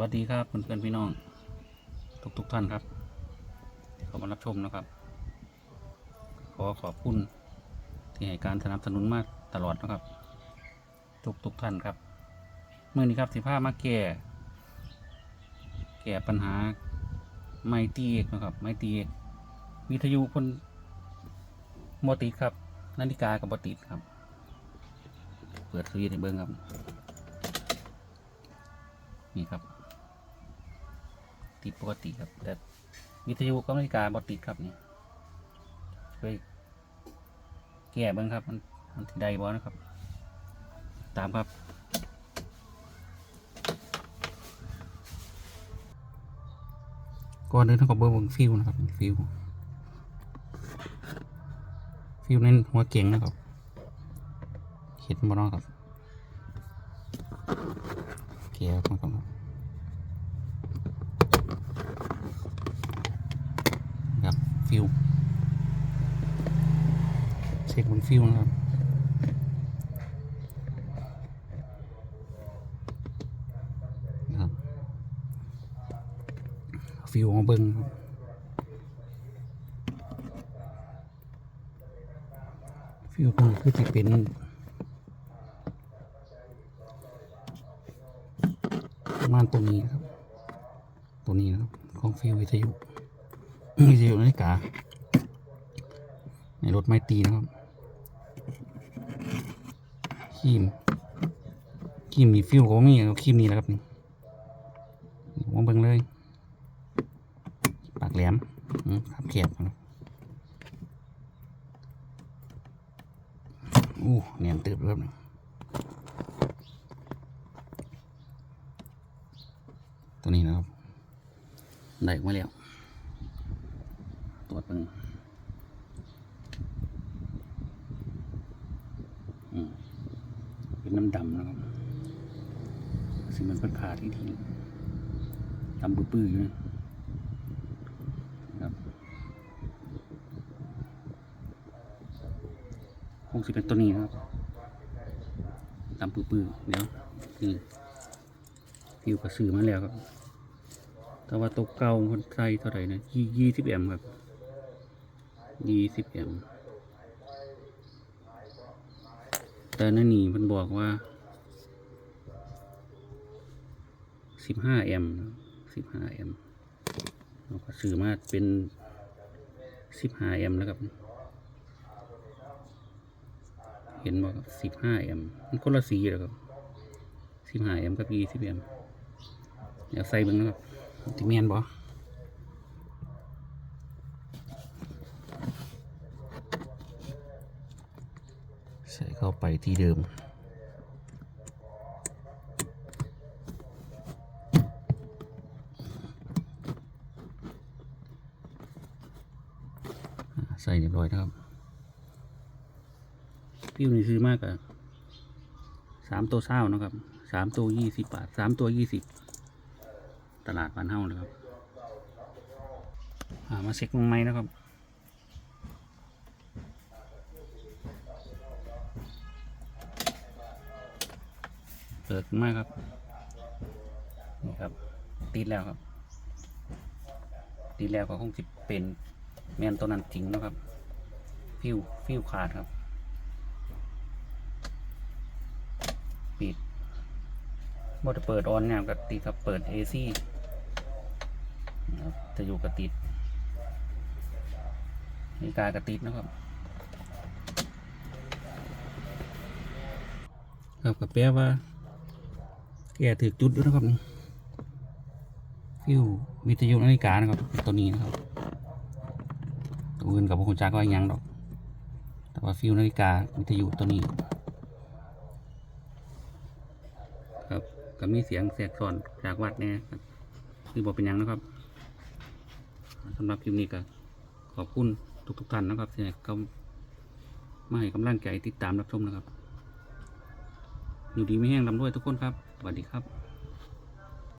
วัสดีครับเพื่อนๆพี่น้อง ทุกทุกๆท่านครับที่เข้ามารับชมนะครับ ขอขอบคุณที่ให้การสนับสนุนมากตลอดนะครับ ทุกทุกๆท่านครับเมื่อนี้ครับสิผ้ามาแก่แก่ปัญหาไม่ตีเอกนะครับ ไม่ตีเอกวิทยุพนบติครับ นาฬิกากับบติดครับ เปิดสวิตช์ให้เบิ้งครับ นี่ครับ ติดปกติครับ แต่วิทยุก็นาฬิกาบอติดครับนี่ช่วยแก้บ้างครับ มันมันใดบอนะครับ ตามครับก่อนเดินต้องกับเบอร์วงฟิวนะครับฟิวฟิวในหัวเก่งนะครับเห็นบ่เนาะครับเกี่ยวกันครับครับ ฟิวเช็คบนฟิวนะครับนะครับฟิวของเบิ้งครับฟิวตรงนี้คือจะเป็นประมาณตัวนี้ครับ ตัวนี้นะครับ ของฟิววิทยุ วิทยุนาฬิกาในรถไม้ตีนะครับคีมคีมมีฟิวก็มีเอาคีมนี้แหล้วครับนี่มองเบิ่งเลย ปากแหลมอืมครับแคบครับอู้เนียนตืบเรับนี่ตัวนี้นะครับ ได้มาแล้ว เบิ่งเป็นน้ำดำนะครับซึ่งมันเป็นขาที่ทีดำปื้อๆอยู่นะครับคงสิเป็นตัวนี้นะครับตามปื้อๆเดี๋ยวนี่ฟิวกระสือมาแล้วครับแต่ว่าตัวเก่าคนใส่เท่าไหร่นะยี่ยี่สิบแอมครับ ยี่สิบแอมแต่นั่นนี่มันบอกว่าสิบห้าแอมสิบห้าแอมเราก็ซื้อมาเป็นสิบห้าแอมแล้วครับ เห็นบอกสิบห้าแอมมันคนละสีเลยครับสิบห้าแอมกับยี่สิบแอมเดี๋ยวใส่เบิ่งนะครับติเมียนบอ ใส่เข้าไปที่เดิม ใส่เรียบร้อยนะครับปิ้วนี่ซื้อมากอะสามตัวเศร้านะครับสามตัวยี่สิบบาทสามตัวยี่สิบตลาดบ้านเฮ้าเลยครับมาเช็คลงไม้นะครับ เปิดมากครับนี่ครับ ติดแล้วครับ ติดแล้วก็คงจะเป็นแมนตัวนั้นจริงเนาะครับ ฟิวฟิวขาดครับ ปิดบจะเปิดออนเนี่ยก็ติดครับเปิด AC นะครับจะอยู่กับติดนาฬิกากระติดนะครับครับกับแปลว่า แกถือจุดด้วยนะครับนี่ฟิววิทยุนาฬิกานะครับ ตัวนี้นะครับตัวอื่นกับพวกคุณจักว่าหยังดอก แต่ว่าฟิวนาฬิกาวิทยุตัวนี้ ครับก็มีเสียงแสกซ้อนจากวัดเนี่ยคือบอกเป็นยังนะครับสำหรับคลิปนี้ก็ขอบคุณทุกๆท่านนะครับที่ก็มาให้กำลังใจติดตามรับชมนะครับ อยู่ดีไม่แห้งลำด้วยทุกคนครับ สวัสดีครับ